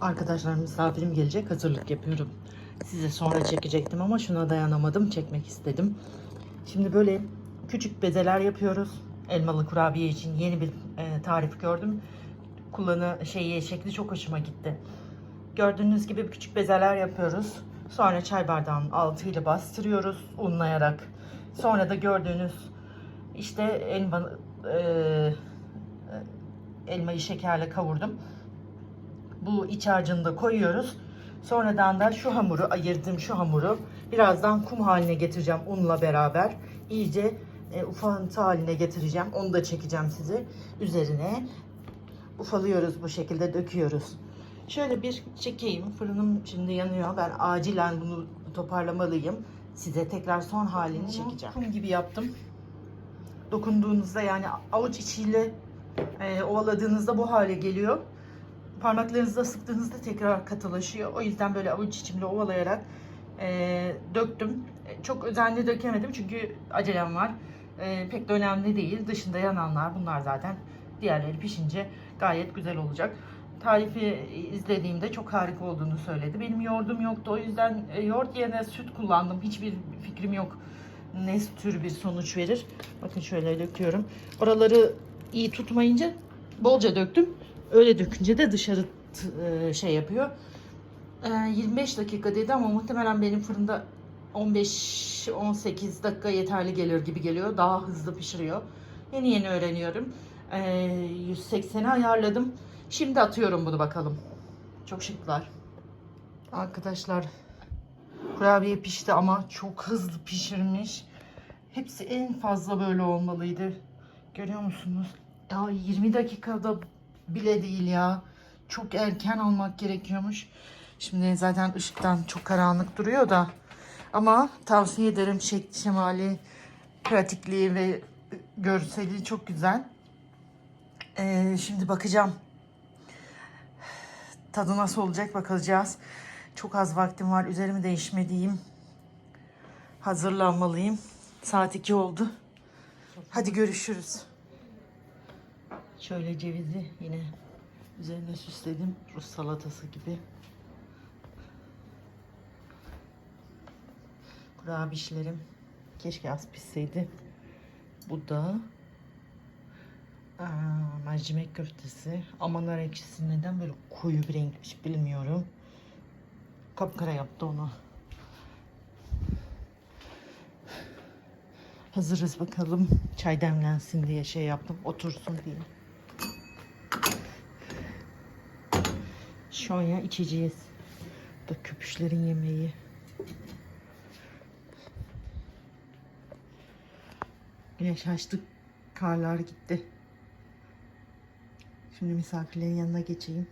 Arkadaşlar misafirim gelecek hazırlık yapıyorum. Size sonra çekecektim ama şuna dayanamadım çekmek istedim. Şimdi böyle küçük bezeler yapıyoruz. Elmalı kurabiye için yeni bir e, tarif gördüm. Kullanı şeyi şekli çok hoşuma gitti. Gördüğünüz gibi küçük bezeler yapıyoruz. Sonra çay bardağının altıyla bastırıyoruz unlayarak. Sonra da gördüğünüz işte elma e, elmayı şekerle kavurdum. Bu iç harcını da koyuyoruz. Sonradan da şu hamuru ayırdım şu hamuru birazdan kum haline getireceğim unla beraber. İyice e, ufantı haline getireceğim. Onu da çekeceğim size. Üzerine ufalıyoruz bu şekilde döküyoruz. Şöyle bir çekeyim. Fırınım şimdi yanıyor. Ben acilen bunu toparlamalıyım. Size tekrar son halini çekeceğim. Kum gibi yaptım. Dokunduğunuzda yani avuç içiyle e, ovaladığınızda bu hale geliyor. Parmaklarınızla sıktığınızda tekrar katılaşıyor. O yüzden böyle avuç içimle ovalayarak e, döktüm. E, Çok özenli dökemedim çünkü acelem var. E, pek de önemli değil. Dışında yananlar bunlar zaten. Diğerleri pişince gayet güzel olacak. Tarifi izlediğimde çok harika olduğunu söyledi. Benim yoğurdum yoktu. O yüzden e, yoğurt yerine süt kullandım. Hiçbir fikrim yok ne tür bir sonuç verir. Bakın şöyle döküyorum. Oraları iyi tutmayınca bolca döktüm. Öyle dökünce de dışarı e, şey yapıyor. E, 25 dakika dedi ama muhtemelen benim fırında 15-18 dakika yeterli gelir gibi geliyor. Daha hızlı pişiriyor. Yeni yeni öğreniyorum. E, 180'e ayarladım. Şimdi atıyorum bunu bakalım. Çok şıklar. Arkadaşlar kurabiye pişti ama çok hızlı pişirmiş. Hepsi en fazla böyle olmalıydı. Görüyor musunuz? Ya 20 dakikada bile değil ya. Çok erken almak gerekiyormuş. Şimdi zaten ışıktan çok karanlık duruyor da. Ama tavsiye ederim şekli şemali, pratikliği ve görseli çok güzel. Ee, şimdi bakacağım. Tadı nasıl olacak bakacağız. Çok az vaktim var. Üzerimi değişmediğim. Hazırlanmalıyım. Saat 2 oldu. Hadi görüşürüz. Şöyle cevizi yine üzerine süsledim. Rus salatası gibi. Kurabişlerim. Keşke az pişseydi. Bu da aa, mercimek köftesi. Ama nar ekşisi neden böyle koyu bir renkmiş bilmiyorum. Kapkara yaptı onu. Hazırız bakalım. Çay demlensin diye şey yaptım. Otursun diye. Şonya içeceğiz. Bu da köpüşlerin yemeği. Güneş açtı. Karlar gitti. Şimdi misafirlerin yanına geçeyim.